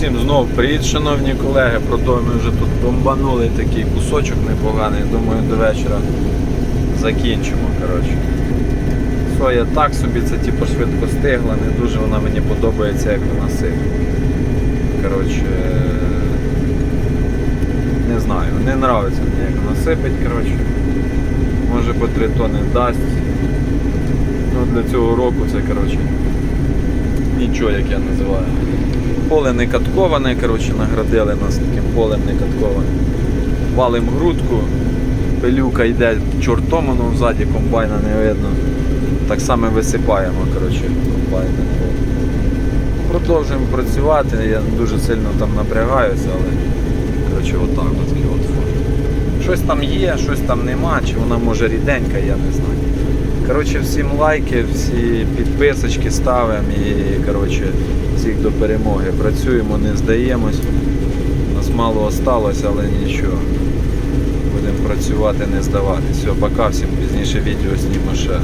Всім знов привіт, шановні колеги. Ми вже тут бомбанули такий кусочок непоганий. Думаю, до вечора закінчимо. коротше. Соя так собі, це типу швидко стигла, не дуже вона мені подобається, як вона. Коротше, не знаю, не подобається мені, як вона сипить, коротше. Може по 3 тони дасть. Ну, для цього року це коротше, нічого, як я називаю. Поле не катковане, коротше, наградили нас таким полем не катковане. Валим грудку, пилюка йде чортом, воно взаді комбайна не видно. Так само висипаємо, коротше, комбайна. Продовжуємо працювати, я дуже сильно там напрягаюся, але коротше, отак от от. Щось там є, щось там нема, чи вона може ріденька, я не знаю. Коротше, всім лайки, всі підписочки ставимо і коротше, всіх до перемоги. Працюємо, не здаємось. Нас мало осталось, але нічого. Будемо працювати, не здавати. Все, пока, всім пізніше відео знімо ще.